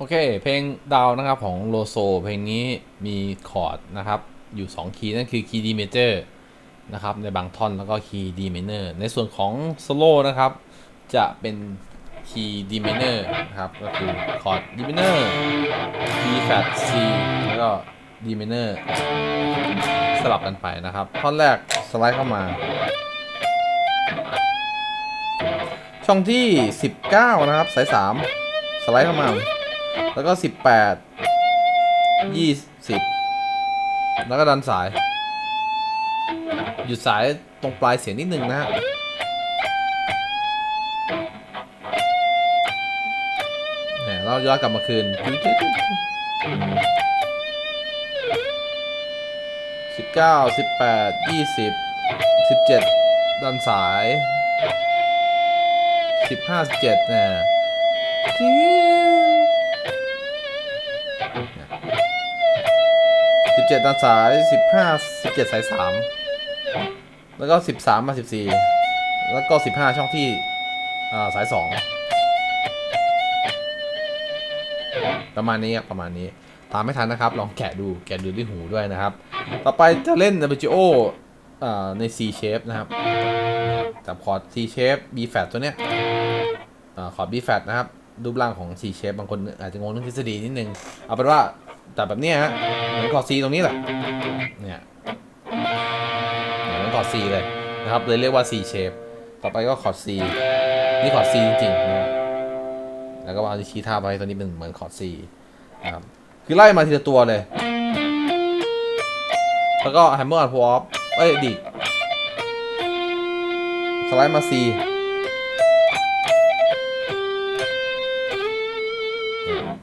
โอเค เพลงดาวนะครับของโลโซ เพลงนี้มีคอร์ดนะครับ อยู่ 2 คีย์นั่นคือคีย์ D major นะครับ ในบางท่อนแล้วก็คีย์ D minor ในส่วนของโซโล่นะครับ จะเป็นคีย์ D minor นะครับ ก็คือคอร์ด D minor D flat C แล้วก็ D minor สลับกันไปนะครับ ท่อนแรกสไลด์เข้ามา ช่องที่ 19 นะครับ สาย 3 สไลด์เข้ามา แล้วก็18 20แล้วก็ดันสาย หยุดสายตรงปลายเสียงนิดนึงนะฮะเนี่ยเราย้อนกลับมาคืนสิบเก้าสิบแปดยี่สิบสิบเจ็ดดันสายสิบห้าสิบเจ็ดเนี่ย สิบเจ็ดดันสายสิบห้าสิบเจ็ดสายสามแล้วก็สิบสามมาสิบสี่แล้วก็สิบห้าช่องที่สายสองประมาณนี้ประมาณนี้ตามไม่ทันนะครับ ลองแกะดูแกะดูด้วยหูด้วยนะครับ ต่อไปจะเล่น arpeggio อ่าใน C shape นะครับจับคอร์ด C shape B flat ตัวเนี้ยอคอร์ด B flat นะครับ รูปร่างของ C shape บางคนอาจจะงงเรื่องทฤษฎีนิดนึง เอาเป็นว่าแต่แบบเนี้ยฮะเหมือนคอร์ด C ตรงนี้แหละเนี่ยเหมือนคอร์ด C เลยนะครับเลยเรียกว่า C shape ต่อไปก็คอร์ด C นี่คอร์ด C จริงๆนะแล้วก็วางที่คีย์ท่าไว้ตัวนี้เป็นเหมือนคอร์ด C นะครับคือไล่มาทีละตัวเลย แล้วก็แฮมเมอร์อันพอฟเอ้ยดิสไลด์มา C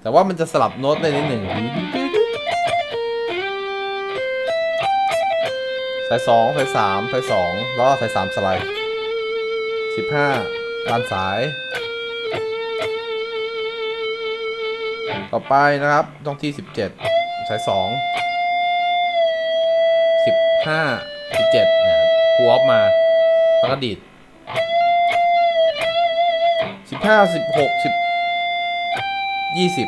แต่ว่ามันจะสลับโน้ตได้นิดหนึ่งสายสองสายสามสายสองแล้วสายสามสไลด์สิบห้าด้านสาย ต่อไปนะครับตรงที่สิบเจ็ดสายสองสิบห้าสิบเจ็ดเนี่ยพูออฟมาแล้วก็ดีดสิบห้าสิบหกสิบ ยี่สิบ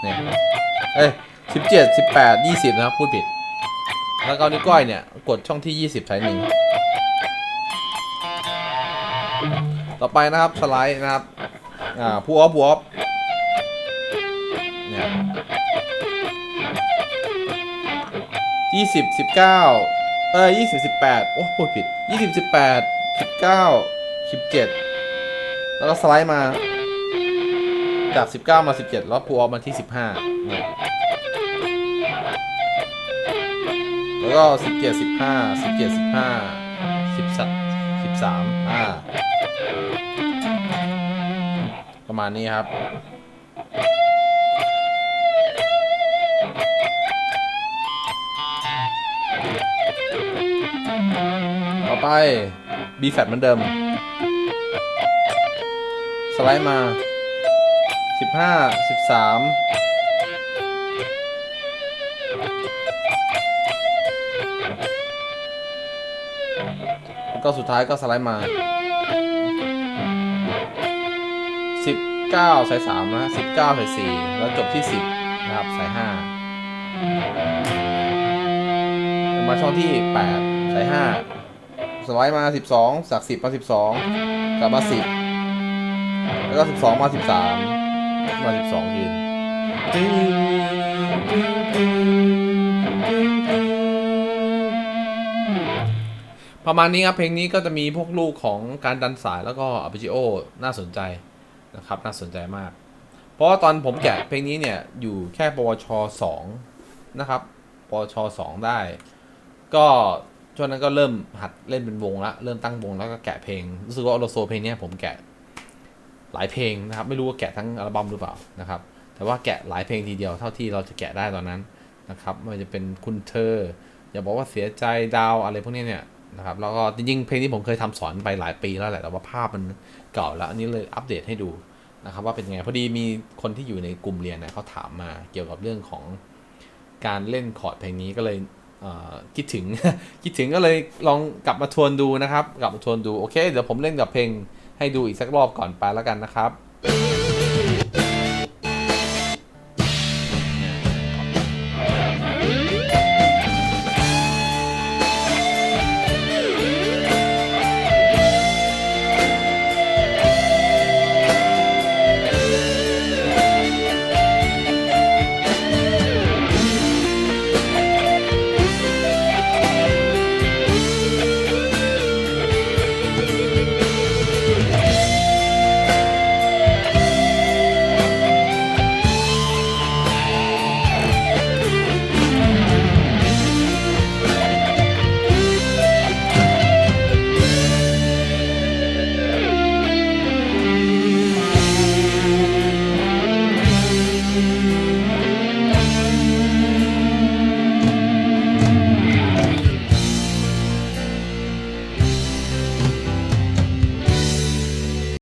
เนี่ย เอ้ยสิบเจ็ดสิบแปดยี่สิบนะครับ พูดผิด แล้วก็นิ้วก้อยเนี่ย กดช่องที่ยี่สิบสายหนึ่ง ต่อไปนะครับสไลด์นะครับ อ่าพูออฟพูออฟเนี่ยยี่สิบสิบเก้าเอ้ยยี่สิบสิบแปดโอ้พูดผิดยี่สิบสิบแปดสิบเก้าสิบเจ็ดแล้วก็สไลด์มา จากสิบเก้ามาสิบเจ็ดแล้วพูออฟมาที่สิบห้าแล้วก็สิบเจ็ดสิบห้าสิบเจ็ดสิบห้าสิบสสิบสามอ่าประมาณนี้ครับต่อไป B flat เหมือนเดิม สไลด์มา 15 13แล้วก็สุดท้ายก็สไลด์มา19สาย3นะ19สาย4แล้วจบที่10นะครับสาย5มาช่องที่8สาย5สไลด์มา12จาก10มา12กลับมา10แล้วก็12มา13มา12ยืนประมาณนี้ครับ เพลงนี้ก็จะมีพวกลูกของการดันสายแล้วก็อัปจิโอน่าสนใจนะครับ น่าสนใจมาก เพราะว่าตอนผมแกะเพลงนี้เนี่ย อยู่แค่ปวช2นะครับปวช2ได้ ก็ช่วงนั้นก็เริ่มหัดเล่นเป็นวงละเริ่มตั้งวงแล้วก็แกะเพลงรู้สึกว่าโลโซเพลงนี้ผมแกะ หลายเพลงนะครับ ไม่รู้ว่าแกะทั้งอัลบั้มหรือเปล่านะครับ แต่ว่าแกะหลายเพลงทีเดียวเท่าที่เราจะแกะได้ตอนนั้นนะครับไม่ว่าจะเป็นคุณเธอ อย่าบอกว่าเสียใจดาวอะไรพวกนี้เนี่ยนะครับแล้วก็จริงๆเพลงที่ผมเคยทำสอนไปหลายปีแล้วแหละแต่ว่าภาพมันเก่าแล้วอันนี้เลยอัปเดตให้ดูนะครับว่าเป็นยังไงพอดีมีคนที่อยู่ในกลุ่มเรียนเนี่ยเขาถามมาเกี่ยวกับเรื่องของการเล่นคอร์ดเพลงนี้ก็เลยเคิดถึงคิดถึงก็เลยลองกลับมาทวนดูนะครับ กลับมาทวนดูโอเค เดี๋ยวผมเล่นกับเพลง ให้ดูอีกสักรอบก่อนไปแล้วกันนะครับ